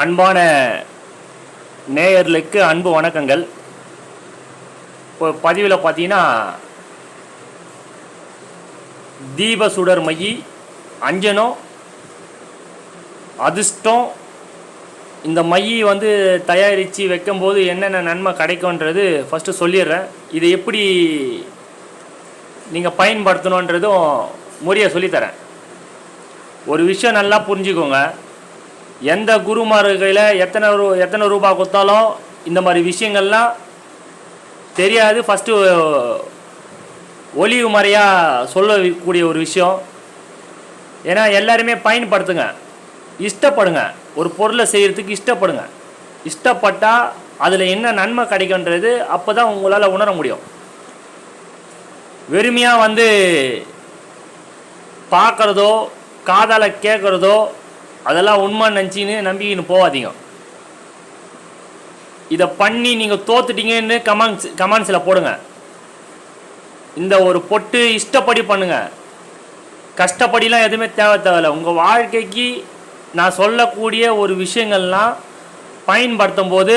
அன்பான நேயர்களுக்கு அன்பு வணக்கங்கள். இப்போ பதிவில் பார்த்தீங்கன்னா தீப சுடர் மையி அஞ்சனம் அதிர்ஷ்டம் இந்த மையை வந்து தயாரித்து வைக்கும்போது என்னென்ன நன்மை கிடைக்கும்ன்றது ஃபஸ்ட்டு சொல்லிடுறேன். இதை எப்படி நீங்கள் பயன்படுத்தணுன்றதும் முறையாக சொல்லித்தரேன். ஒரு விஷயம் நல்லா புரிஞ்சுக்கோங்க. எந்த குருமார்களில் எத்தனை ரூ எத்தனை ரூபாய் கொடுத்தாலும் இந்த மாதிரி விஷயங்கள்லாம் தெரியாது. ஃபஸ்ட்டு ஒளிவு மறையாக சொல்லக்கூடிய ஒரு விஷயம். ஏன்னா எல்லாருமே பயன்படுத்துங்க. இஷ்டப்படுங்க. ஒரு பொருளை செய்கிறதுக்கு இஷ்டப்படுங்க. இஷ்டப்பட்டால் அதில் என்ன நன்மை கிடைக்குன்றது அப்போ தான் உங்களால் உணர முடியும். வெறுமையாக வந்து பார்க்குறதோ காதால் கேட்குறதோ அதெல்லாம் உண்மை நினச்சின்னு நம்பிக்கின்னு போகாதீங்க. இதை பண்ணி நீங்கள் தோத்துட்டீங்கன்னு கமெண்ட்ஸ் கமெண்ட்ஸில் போடுங்க. இந்த ஒரு பொட்டு இஷ்டப்படி பண்ணுங்க. கஷ்டப்படிலாம் எதுவுமே தேவை தேவையில்ல. உங்கள் வாழ்க்கைக்கு நான் சொல்லக்கூடிய ஒரு விஷயங்கள்லாம் பயன்படுத்தும் போது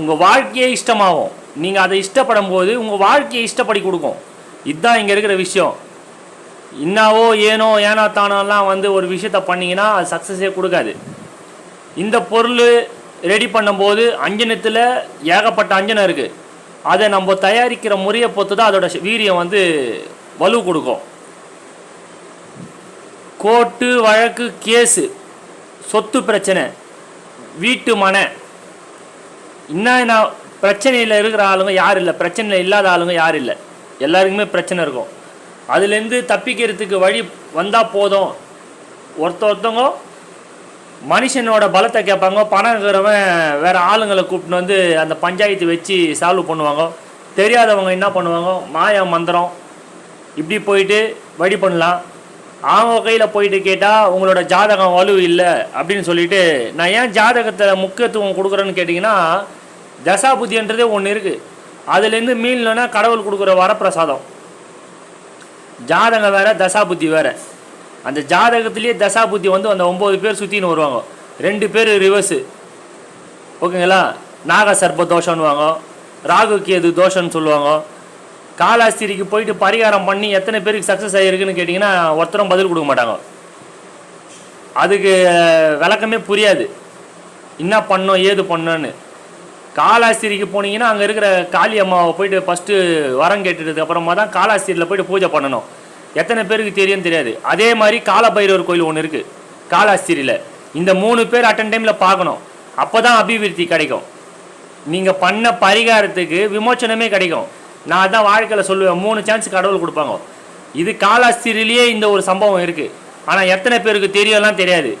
உங்கள் வாழ்க்கையே இஷ்டமாகும். நீங்கள் அதை இஷ்டப்படும் போது உங்கள் வாழ்க்கையை இஷ்டப்படி கொடுக்கும். இதுதான் இங்கே இருக்கிற விஷயம். இன்னாவோ ஏனோ ஏனோ தானோலாம் வந்து ஒரு விஷயத்த பண்ணிங்கன்னா அது சக்ஸஸே கொடுக்காது. இந்த பொருள் ரெடி பண்ணும்போது அஞ்சனத்தில் ஏகப்பட்ட அஞ்சனம் இருக்குது அதை நம்ம தயாரிக்கிற முறையை பொறுத்து தான் அதோட வீரியம் வந்து வலு கொடுக்கும். கோர்ட்டு வழக்கு கேஸு சொத்து பிரச்சனை வீட்டு மனை. இன்னும் நான் பிரச்சனையில் இருக்கிற ஆளுங்க யாரும் இல்லை? பிரச்சனையில் இல்லாத ஆளுங்க யாரும் இல்லை? எல்லாருக்குமே பிரச்சனை இருக்கும். அதுலேருந்து தப்பிக்கிறதுக்கு வழி வந்தால் போதும். ஒருத்த ஒருத்தவங்க மனுஷனோட பலத்தை கேட்பாங்க. பணம் இருக்கிறவன் வேறு ஆளுங்களை கூப்பிட்டு வந்து அந்த பஞ்சாயத்து வச்சு சால்வ் பண்ணுவாங்க. தெரியாதவங்க என்ன பண்ணுவாங்க? மாயா மந்திரம். இப்படி போயிட்டு வழி பண்ணலாம். அவங்க கையில் போயிட்டு கேட்டால் உங்களோட ஜாதகம் வலு இல்லை. அப்படின்னு சொல்லிட்டு நான் ஏன் ஜாதகத்தில் முக்கியத்துவம் கொடுக்குறேன்னு கேட்டிங்கன்னா தசாபுத்தின்றதே ஒன்று இருக்குது அதுலேருந்து மீன்லன்னா கடவுள் கொடுக்குற வரப்பிரசாதம். ஜாதகம் வேறு தசா புத்தி வேறு. அந்த ஜாதகத்துலேயே தசா புத்தி வந்து அந்த ஒம்பது பேர் சுற்றின்னு வருவாங்க. ரெண்டு பேர் ரிவர்ஸு ஓகேங்களா? நாக சர்ப்ப தோஷம்னுவாங்க ராகு கேது தோஷம்னு சொல்லுவாங்க. காலாஸ்திரிக்கு போயிட்டு பரிகாரம் பண்ணி எத்தனை பேருக்கு சக்ஸஸ் ஆகிருக்குன்னு கேட்டிங்கன்னா ஒருத்தரும் பதில் கொடுக்க மாட்டாங்க. அதுக்கு விளக்கமே புரியாது. என்ன பண்ணோம் ஏது பண்ணோன்னு காலாஸ்திரிக்கு போனீங்கன்னா அங்கே இருக்கிற காளி அம்மாவை போயிட்டு ஃபஸ்ட்டு வரம் கேட்டுட்டு அப்புறமா தான் காலாஸ்திரியில் போயிட்டு பூஜை பண்ணணும். எத்தனை பேருக்கு தெரியும் தெரியாது. அதே மாதிரி காலபைரவர் கோயில் ஒன்று இருக்குது காலாஸ்திரியில் இந்த மூணு பேர் அட்டன் டைமில் பார்க்கணும். அப்போ தான் அபிவிருத்தி கிடைக்கும். நீங்கள் பண்ண பரிகாரத்துக்கு விமோச்சனமே கிடைக்கும். நான் தான் வாழ்க்கையில் சொல்லுவேன் மூணு சான்ஸ் கடவுள் கொடுப்பாங்க. இது காலாஸ்திரிலேயே இந்த ஒரு சம்பவம் இருக்குது ஆனால் எத்தனை பேருக்கு தெரியலாம் தெரியாது.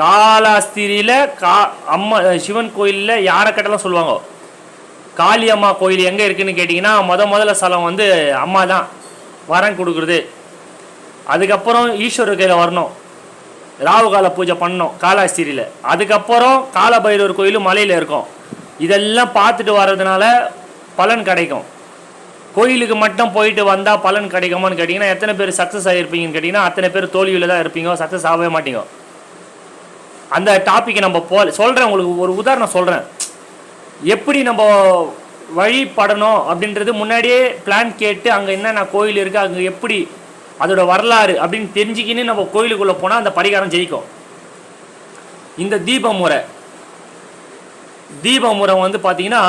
காலாஸ்திரியில் கா அம்மா சிவன் கோயிலில் யாரை கட்டலாம் சொல்லுவாங்க. காளி அம்மா கோயில் எங்கே இருக்குன்னு கேட்டிங்கன்னா முத முதல்ல ஸ்தலம் வந்து அம்மா தான். வரம் கொடுக்குறது. அதுக்கப்புறம் ஈஸ்வரர் கையில் வரணும். ராவு கால பூஜை பண்ணோம் காலாஸ்திரியில். அதுக்கப்புறம் காலபைரவர் கோயிலும் மலையில் இருக்கும். இதெல்லாம் பார்த்துட்டு வர்றதுனால பலன் கிடைக்கும். கோயிலுக்கு மட்டும் போயிட்டு வந்தால் பலன் கிடைக்குமான்னு கேட்டிங்கன்னா எத்தனை பேர் சக்ஸஸ் ஆகிருப்பீங்கன்னு கேட்டிங்கன்னா அத்தனை பேர் தோல்வியில் தான் இருப்பீங்க. சக்ஸஸ் ஆகவே மாட்டீங்க. அந்த டாப்பிக்கை நம்ம போ சொல்கிறேன் உங்களுக்கு ஒரு உதாரணம் சொல்கிறேன் எப்படி நம்ம வழிபடணும் அப்படின்றது முன்னாடியே பிளான் கேட்டு அங்கே என்னென்ன கோயில் இருக்குது அங்கே எப்படி அதோட வரலாறு அப்படின்னு தெரிஞ்சுக்கின்னு நம்ம கோயிலுக்குள்ளே போனால் அந்த பரிகாரம் ஜெயிக்கும். இந்த தீப முறை. தீப முறை வந்து பார்த்திங்கன்னா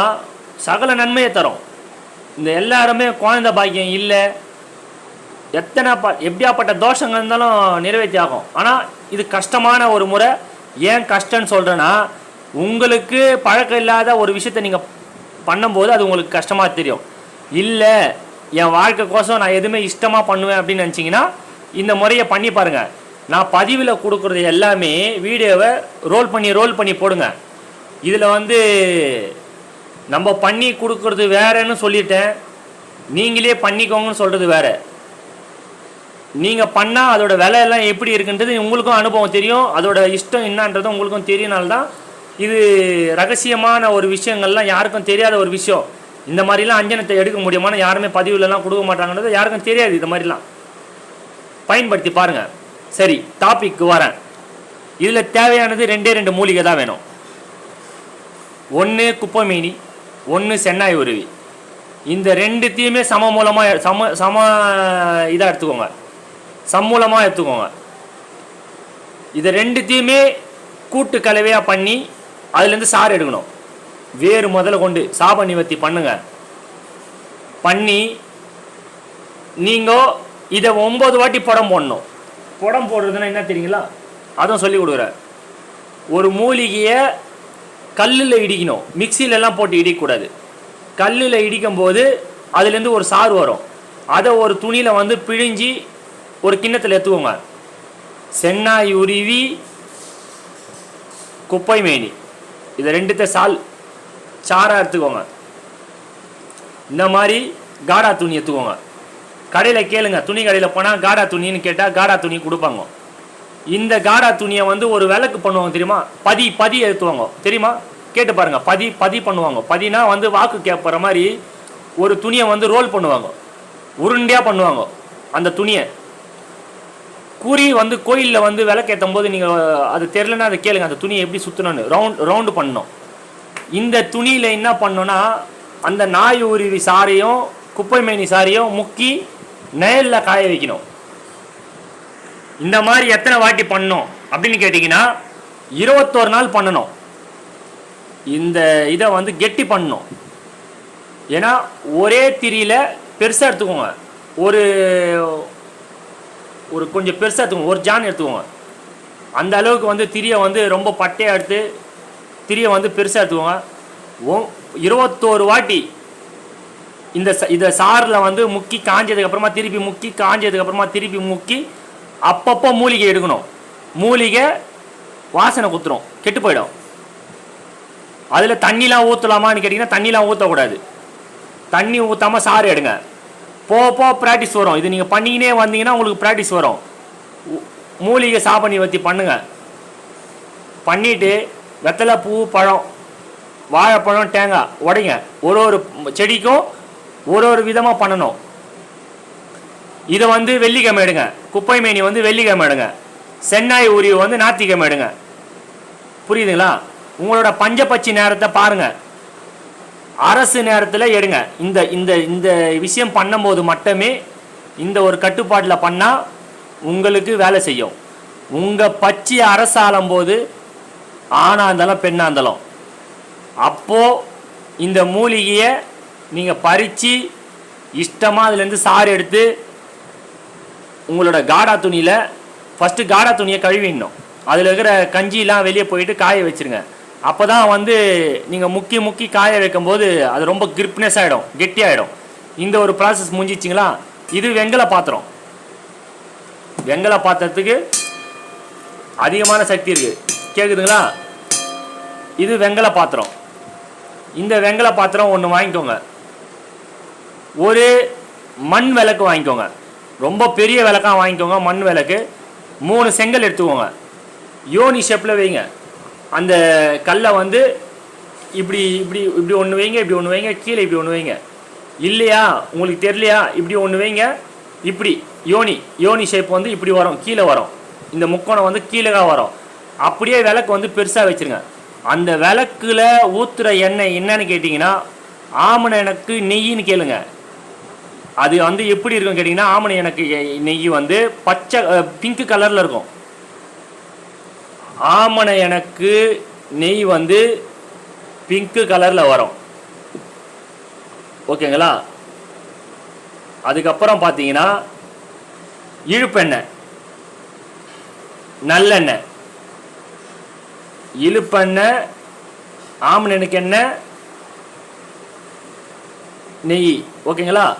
சகல நன்மையை தரும். இந்த எல்லாருமே குழந்தை பாக்கியம் இல்லை. எத்தனை ப எப்படியாப்பட்ட தோஷங்கள் இருந்தாலும் நிறைவேற்றி ஆகும். ஆனால் இது கஷ்டமான ஒரு முறை. ஏன் கஷ்டம்னு சொல்கிறேன்னா உங்களுக்கு பழக்கம் இல்லாத ஒரு விஷயத்தை நீங்கள் பண்ணும்போது அது உங்களுக்கு கஷ்டமாக தெரியும். இல்லை என் வாழ்க்கைக்கோசம் நான் எதுவுமே இஷ்டமாக பண்ணுவேன் அப்படின்னு நினச்சிங்கன்னா இந்த முறையை பண்ணி பாருங்கள் நான் பதிவில் கொடுக்குறது எல்லாமே வீடியோவை ரோல் பண்ணி ரோல் பண்ணி போடுங்க. இதில் வந்து நம்ம பண்ணி கொடுக்குறது வேறன்னு சொல்லிட்டேன். நீங்களே பண்ணிக்கோங்கன்னு சொல்கிறது வேற. நீங்கள் பண்ணால் அதோட விலை எல்லாம் எப்படி இருக்குன்றது உங்களுக்கும் அனுபவம் தெரியும். அதோட இஷ்டம் என்னன்றதும் உங்களுக்கும் தெரியனால்தான் இது ரகசியமான ஒரு விஷயங்கள்லாம் யாருக்கும் தெரியாத ஒரு விஷயம். இந்த மாதிரிலாம் அஞ்சனத்தை எடுக்க முடியுமான யாருமே பதிவுலலாம் கொடுக்க மாட்டாங்கன்றது யாருக்கும் தெரியாது இந்த மாதிரிலாம். பயன்படுத்தி பாருங்கள் சரி டாபிக் வரேன். இதில் தேவையானது ரெண்டே ரெண்டு மூலிகை தான் வேணும். ஒன்று குப்பை மீனி ஒன்று சென்னாய் உருவி. இந்த ரெண்டுத்தையுமே சம மூலமாக சம சம இதாக எடுத்துக்கோங்க. சம்மூலமாக எடுத்துக்கோங்க இதை ரெண்டுத்தையுமே கூட்டு கலவையாக பண்ணி அதுலேருந்து சாறு எடுக்கணும். வேறு முதல்ல கொண்டு சாப நிவர்த்தி பண்ணுங்க. பண்ணி நீங்கள் இதை ஒம்பது வாட்டி புடம் போடணும். புடம் போடுறதுன்னா என்ன தெரியுங்களா? அதுவும் சொல்லி கொடுக்குற ஒரு மூலிகையை கல்லில் இடிக்கணும். மிக்சிலெல்லாம் போட்டு இடிக்கக்கூடாது. கல்லில் இடிக்கும் போது அதுலேருந்து ஒரு சாறு வரும். அதை ஒரு துணியில் வந்து பிழிஞ்சி ஒரு கிண்ணத்தில் எடுத்துக்கோங்க சென்னாய் உருவி குப்பை மேனி. இதை ரெண்டுத்த சால் சாராக எடுத்துக்கோங்க. இந்த மாதிரி காடா துணி எடுத்துக்கோங்க கடையில் கேளுங்க துணி கடையில் போனால் காடா துணின்னு கேட்டால் காடா துணி கொடுப்பாங்க. இந்த காடா துணியை வந்து ஒரு விளக்கு பண்ணுவாங்க தெரியுமா? பதி பதி எடுத்துவாங்க தெரியுமா? கேட்டு பாருங்க பதி பதி பண்ணுவாங்க. பதினா வந்து வாக்கு கேட்பற மாதிரி ஒரு துணியை வந்து ரோல் பண்ணுவாங்க. உருண்டையாக பண்ணுவாங்க அந்த துணியை. குறி வந்து கோயிலில் வந்து விளக்கேற்றும் போது நீங்கள் அது தெரிலனா அதை கேளுங்க. அந்த துணியை எப்படி சுற்றணும்னு ரவுண்ட் ரவுண்டு பண்ணோம் இந்த துணியில் என்ன பண்ணோன்னா அந்த நாய் உருவி சாரையும் குப்பை மேனி சாரையும் முக்கி நேரில் காய வைக்கணும். இந்த மாதிரி எத்தனை வாட்டி பண்ணோம் அப்படின்னு கேட்டிங்கன்னா இருபத்தோரு நாள் பண்ணணும். இந்த இதை வந்து கெட்டி பண்ணணும். ஏன்னா ஒரே திரியில் பெருசாக எடுத்துக்கோங்க. ஒரு ஒரு கொஞ்சம் பெருசாக எடுத்துக்கோங்க. ஒரு ஜான் எடுத்துக்கோங்க. அந்த அளவுக்கு வந்து திரியை வந்து ரொம்ப பட்டையாக எடுத்து திரியை வந்து பெருசாக எடுத்துக்கோங்க. ஓ இருபத்தோரு வாட்டி இந்த இதை சாரில் வந்து முக்கி காஞ்சதுக்கப்புறமா திருப்பி முக்கி காஞ்சதுக்கப்புறமா திருப்பி முக்கி அப்பப்போ மூலிகை எடுக்கணும். மூலிகை வாசனை குத்துரும். கெட்டு போயிடும். அதில் தண்ணிலாம் ஊற்றலாமான்னு கேட்டிங்கன்னா தண்ணிலாம் ஊற்றக்கூடாது தண்ணி ஊற்றாம சாறு எடுங்க. போக போக ப்ராக்டிஸ் வரும். இது நீங்கள் பண்ணிக்கினே வந்தீங்கன்னா உங்களுக்கு ப்ராக்டிஸ் வரும். மூலிகை சாபனி வத்தி பண்ணுங்கள் பண்ணிவிட்டு வெத்தலை பூ பழம் வாழைப்பழம் தேங்காய் உடைங்க. ஒரு ஒரு செடிக்கும் ஒரு ஒரு விதமாக பண்ணணும். இதை வந்து வெள்ளிக்கிழமை எடுங்க. குப்பை மேனி வந்து வெள்ளிக்கிழமை எடுங்க. சென்னாய் உரிவு வந்து ஞாத்திக்கிழமை எடுங்க. புரியுதுங்களா? உங்களோட பஞ்சப்பச்சி நேரத்தை பாருங்கள் அரசு நேரத்தில் எடுங்க. இந்த இந்த இந்த விஷயம் பண்ணும்போது மட்டுமே இந்த ஒரு கட்டுப்பாட்டில் பண்ணால் உங்களுக்கு வேலை செய்யும். உங்கள் பச்சி அரசாளும் போது ஆணாக இருந்தாலும் பெண்ணாக இருந்தாலும். அப்போது இந்த மூலிகையை நீங்கள் பறித்து இஷ்டமாக அதுலேருந்து சாறு எடுத்து உங்களோட காடா துணியில் ஃபஸ்ட்டு காடா துணியை கழுவிடணும். அதில் இருக்கிற கஞ்சிலாம் வெளியே போயிட்டு காய வச்சுருங்க. அப்போ தான் வந்து நீங்கள் முக்கி முக்கி காய வைக்கும்போது அது ரொம்ப கிரிப்னஸ் ஆகிடும் கெட்டி ஆகிடும் இந்த ஒரு ப்ராசஸ் முடிஞ்சிச்சிங்களா? இது வெங்கல பாத்திரம். வெங்கல பாத்திரத்துக்கு அதிகமான சக்தி இருக்குது கேட்குதுங்களா இது வெங்கல பாத்திரம். இந்த வெங்கல பாத்திரம் ஒன்று வாங்கிக்கோங்க. ஒரு மண் விளக்கு வாங்கிக்கோங்க. ரொம்ப பெரிய விளக்கா வாங்கிக்கோங்க மண் விளக்கு. மூணு செங்கல் எடுத்துக்கோங்க. யோனி ஷேப்பில் வைங்க. அந்த கல்லை வந்து இப்படி இப்படி இப்படி ஒன்று வைங்க இப்படி ஒன்று வைங்க கீழே இப்படி ஒன்று வைங்க. இல்லையா? உங்களுக்கு தெரியலையா? இப்படி ஒன்று வைங்க இப்படி. யோனி யோனி ஷேப் வந்து இப்படி வரும் கீழே வரும். இந்த முக்கோணம் வந்து கீழே வரும். அப்படியே விளக்கு வந்து பெருசாக வச்சிருங்க. அந்த விளக்குல ஊத்துற எண்ணெய் என்னன்னு கேட்டிங்கன்னா ஆமண எனக்கு நெய்யின்னு கேளுங்க. அது வந்து எப்படி இருக்கும் கேட்டிங்கன்னா ஆமண எனக்கு நெய் வந்து பச்சை பிங்க் கலரில் இருக்கும். ஆமணை எனக்கு நெய் வந்து பிங்க் கலரில் வரும். ஓகேங்களா? அதுக்கப்புறம் பார்த்தீங்கன்னா இழுப்பெண்ணெய். நல்லெண்ணெய். இழுப்பெண்ணெய் ஆமணனுக்கு எண்ணெய் நெய். ஓகேங்களா?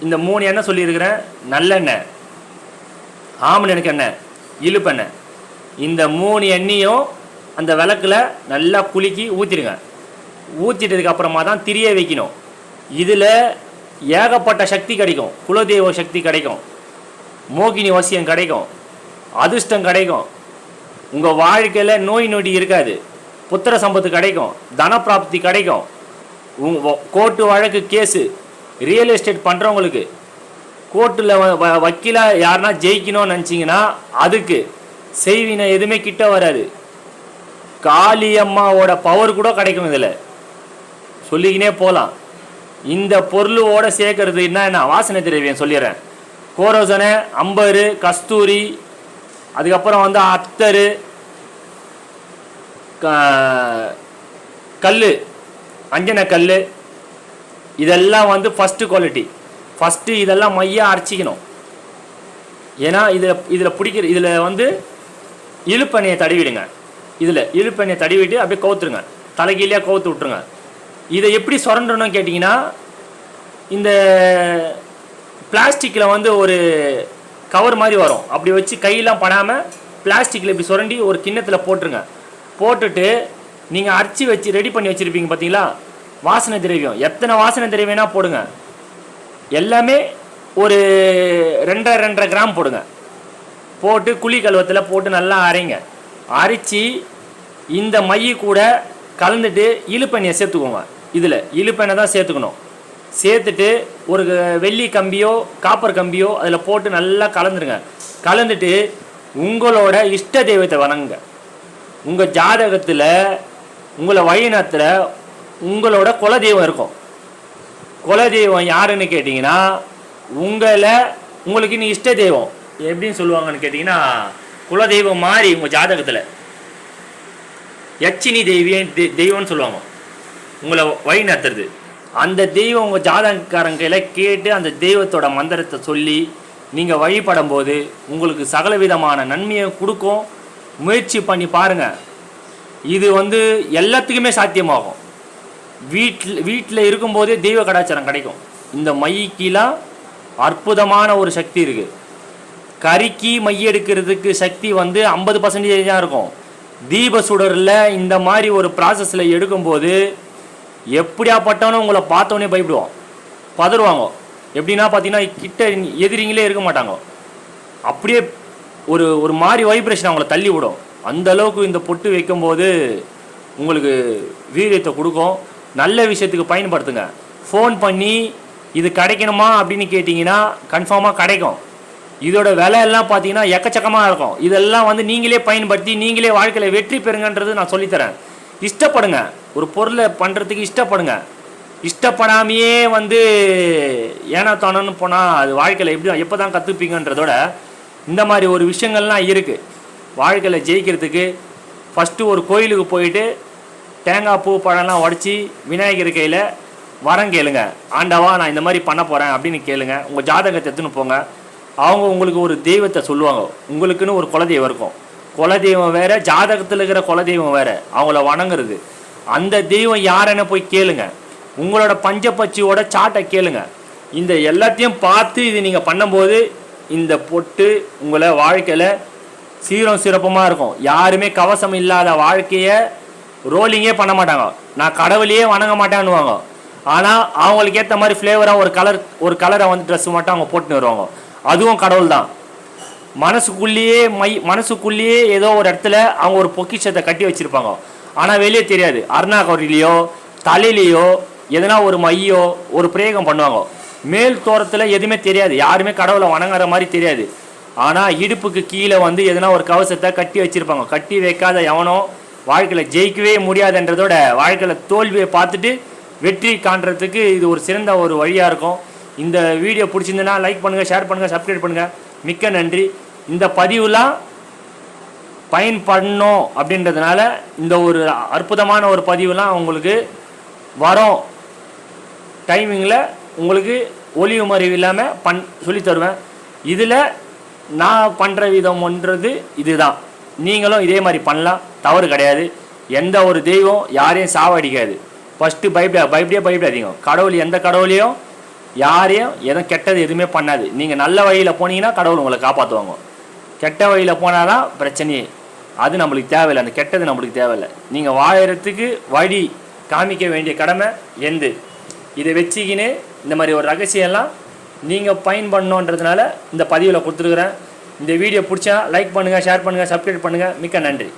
இந்த மூணு எண்ணெய் சொல்லியிருக்கிறேன். நல்லெண்ணெய். ஆமணனுக்கு எண்ணெய் இழுப்பெண்ணெய். இந்த மூணு எண்ணெயும் அந்த விளக்குல நல்லா குலுக்கி ஊற்றிடுங்க ஊற்றிட்டதுக்கு அப்புறமா தான் திரிய வைக்கணும். இதில் ஏகப்பட்ட சக்தி கிடைக்கும். குலதெய்வ சக்தி கிடைக்கும். மோகினி வசியம் கிடைக்கும். அதிர்ஷ்டம் கிடைக்கும். உங்கள் வாழ்க்கையில் நோய் நொடி இருக்காது. புத்திர சம்பத்து கிடைக்கும். தனப்பிராப்தி கிடைக்கும். உங் கோர்ட்டு வழக்கு கேஸு ரியல் எஸ்டேட் பண்ணுறவங்களுக்கு கோர்ட்டில் வக்கீலாக யாருன்னா ஜெயிக்கணும்னு நினச்சிங்கன்னா அதுக்கு செய்வினை எதுவுமே கிட்ட வராது. காளியம்மாவோட பவர் கூட கிடைக்கும் இதில். சொல்லிக்கினே போகலாம் இந்த பொருளோட சேர்க்கறது என்ன என்ன? வாசனை திரவியம் சொல்லிடுறேன். கோரோசனை அம்பரு கஸ்தூரி அதுக்கப்புறம் வந்து அத்தரு கல் அஞ்சன கல் இதெல்லாம் வந்து ஃபஸ்ட்டு குவாலிட்டி ஃபஸ்ட்டு இதெல்லாம் மையாக அரைச்சிக்கணும். ஏன்னா இதில் இதில் பிடிக்கிற இதில் வந்து இழுப்பெண்ணையை தடவிடுங்க. இதில் இழுப்பெண்ணையை தடவிட்டு அப்படியே கவுத்துருங்க. தலைகீழியாக கவுத்து விட்ருங்க இதை எப்படி சுரண்டணும் கேட்டிங்கன்னா இந்த பிளாஸ்டிக்கில் வந்து ஒரு கவர் மாதிரி வரும். அப்படி வச்சு கையெல்லாம் படாமல் பிளாஸ்டிக்கில் இப்படி சுரண்டி ஒரு கிண்ணத்தில் போட்டுருங்க. போட்டுட்டு நீங்கள் அரைச்சி வச்சு ரெடி பண்ணி வச்சுருப்பீங்க பார்த்தீங்களா வாசனை திரவியம். எத்தனை வாசனை திரவியம்னா போடுங்க. எல்லாமே ஒரு ரெண்டரை ரெண்டரை கிராம் போடுங்க. போட்டு குழி கழுவத்தில் போட்டு நல்லா அரைங்க. அரைச்சி இந்த மைய கூட கலந்துட்டு இழுப்பெண்ணையை சேர்த்துக்கோங்க இதில் இழுப்பெண்ணெய் தான் சேர்த்துக்கணும். சேர்த்துட்டு ஒரு வெள்ளி கம்பியோ காப்பர் கம்பியோ அதில் போட்டு நல்லா கலந்துருங்க. கலந்துட்டு உங்களோட இஷ்ட தெய்வத்தை வணங்குங்க. உங்கள் ஜாதகத்தில் உங்களை வழிநத்தில் உங்களோட குலதெய்வம் இருக்கும். குலதெய்வம் யாருன்னு கேட்டிங்கன்னா உங்களை உங்களுக்கு நீ இஷ்ட தெய்வம். எப்படின்னு சொல்லுவாங்கன்னு கேட்டிங்கன்னா குலதெய்வம் மாதிரி உங்கள் ஜாதகத்தில். யட்சினி தெய்வியம் தெ- தெய்வம்னு சொல்லுவாங்க. உங்களை வழி நடத்துறது. அந்த தெய்வம் உங்கள் ஜாதகக்காரங்க கையில் கேட்டு அந்த தெய்வத்தோட மந்திரத்தை சொல்லி நீங்கள் வழிபடும் போது உங்களுக்கு சகல விதமான நன்மையை கொடுக்கும். முயற்சி பண்ணி பாருங்கள் இது வந்து எல்லாத்துக்குமே சாத்தியமாகும். வீட்டில் வீட்டில் இருக்கும்போதே தெய்வ கடாச்சாரம் கிடைக்கும். இந்த மைக்கெலாம் அற்புதமான ஒரு சக்தி இருக்குது கறிக்கு மை எடுக்கிறதுக்கு சக்தி வந்து ஐம்பது பர்சன்டேஜ் தான் இருக்கும். தீப சுடரில் இந்த மாதிரி ஒரு ப்ராசஸில் எடுக்கும்போது எப்படியாப்பட்டவனும் உங்களை பார்த்தோன்னே பயப்படுவோம் பதறுவாங்க. எப்படின்னா பார்த்தீங்கன்னா கிட்ட எதிரிங்களே இருக்க மாட்டாங்க. அப்படியே ஒரு ஒரு மாதிரி வைப்ரேஷன் அவங்கள தள்ளி விடும். அந்த அளவுக்கு இந்த பொட்டு வைக்கும்போது உங்களுக்கு வீரியத்தை கொடுக்கும். நல்ல விஷயத்துக்கு பயன்படுத்துங்க. ஃபோன் பண்ணி இது கிடைக்கணுமா? அப்படின்னு கேட்டிங்கன்னா கன்ஃபார்மாக கிடைக்கும். இதோட விலை எல்லாம் பார்த்தீங்கன்னா எக்கச்சக்கமாக இருக்கும். இதெல்லாம் வந்து நீங்களே பயன்படுத்தி நீங்களே வாழ்க்கையில் வெற்றி பெறுங்கன்றது நான் சொல்லித்தரேன். இஷ்டப்படுங்க. ஒரு பொருளை பண்ணுறதுக்கு இஷ்டப்படுங்க. இஷ்டப்படாமையே வந்து ஏனா தானோன்னு போனால் அது வாழ்க்கையில் எப்படி எப்போ தான் கற்றுப்பீங்கன்றதோட இந்த மாதிரி ஒரு விஷயங்கள்லாம் இருக்குது வாழ்க்கையில் ஜெயிக்கிறதுக்கு ஃபஸ்ட்டு ஒரு கோயிலுக்கு போயிட்டு தேங்காய் பூ பழம்லாம் உடச்சி விநாயகர் கையில் வரம் கேளுங்க. ஆண்டவா நான் இந்த மாதிரி பண்ண போகிறேன் அப்படின்னு கேளுங்க. உங்கள் ஜாதகத்தை எடுத்துன்னு போங்க. அவங்க உங்களுக்கு ஒரு தெய்வத்தை சொல்லுவாங்க. உங்களுக்குன்னு ஒரு குலதெய்வம் இருக்கும். குலதெய்வம் வேற ஜாதகத்தில் இருக்கிற குலதெய்வம் வேற. அவங்கள வணங்குறது. அந்த தெய்வம் யாருன்னு போய் கேளுங்க. உங்களோட பஞ்சப்பச்சியோட சாட்டை கேளுங்க. இந்த எல்லாத்தையும் பார்த்து இது நீங்கள் பண்ணும்போது இந்த பொட்டு உங்களை வாழ்க்கையில் சீரம் சிறப்பமாக இருக்கும். யாருமே கவசம் இல்லாத வாழ்க்கையை ரோலிங்கே பண்ண மாட்டாங்க. நான் கடவுளையே வணங்க மாட்டேன்னுவாங்க. ஆனால் அவங்களுக்கு ஏற்ற மாதிரி ஃப்ளேவராக ஒரு கலர் ஒரு கலரை வந்து ட்ரெஸ் மட்டும் அவங்க போட்டுன்னு வருவாங்க. அதுவும் கடவுள் தான் மனசுக்குள்ளேயே மை மனசுக்குள்ளேயே ஏதோ ஒரு இடத்துல அவங்க ஒரு பொக்கிஷத்தை கட்டி வச்சிருப்பாங்க. ஆனால் வெளியே தெரியாது. அருணாகரிலேயோ தலையிலையோ எதனா ஒரு மையோ ஒரு பிரயோகம் பண்ணுவாங்க. மேல் தோரத்தில் எதுவுமே தெரியாது. யாருமே கடவுளை வணங்குற மாதிரி தெரியாது. ஆனால் இடுப்புக்கு கீழே வந்து எதனா ஒரு கவசத்தை கட்டி வச்சிருப்பாங்க. கட்டி வைக்காத எவனோ வாழ்க்கையில் ஜெயிக்கவே முடியாதுன்றதோட வாழ்க்கையில் தோல்வியை பார்த்துட்டு வெற்றி காண்றதுக்கு இது ஒரு சிறந்த ஒரு வழியாக இருக்கும். இந்த வீடியோ பிடிச்சிருந்ததுன்னா லைக் பண்ணுங்கள் ஷேர் பண்ணுங்கள் சப்ஸ்கிரைப் பண்ணுங்கள் மிக்க நன்றி. இந்த பதிவுலாம் பயன்படணும் அப்படின்றதுனால இந்த ஒரு அற்புதமான ஒரு பதிவுலாம் உங்களுக்கு வரும். டைமிங்கில் உங்களுக்கு ஒளிவு மறைவு இல்லாமல் பண் சொல்லி தருவேன். இதில் நான் பண்ணுற விதம்ன்றது இதுதான். நீங்களும் இதே மாதிரி பண்ணலாம். தவறு கிடையாது. எந்த ஒரு தெய்வம் யாரையும் சாவடிக்காது. ஃபஸ்ட்டு பயப்பட பயப்படியே பயப்படாதீங்க. கடவுள் எந்த கடவுளையும் யாரையும் எதுவும் கெட்டது எதுவுமே பண்ணாது. நீங்கள் நல்ல வழியில் போனீங்கன்னா கடவுள் உங்களை காப்பாற்றுவாங்க கெட்ட வழியில் போனால் தான் பிரச்சனையே அது நம்மளுக்கு தேவையில்லை. அந்த கெட்டது நம்மளுக்கு தேவையில்லை. நீங்கள் வாழறதுக்கு வழி காமிக்க வேண்டிய கடமை எந்து. இதை வச்சுக்கின்னு இந்த மாதிரி ஒரு ரகசியம்லாம் நீங்கள் பயன்படணுன்றதுனால இந்த பதிவில் கொடுத்துருக்குறேன். இந்த வீடியோ பிடிச்சா லைக் பண்ணுங்கள் ஷேர் பண்ணுங்கள் சப்ஸ்கிரைப் பண்ணுங்கள் மிக்க நன்றி.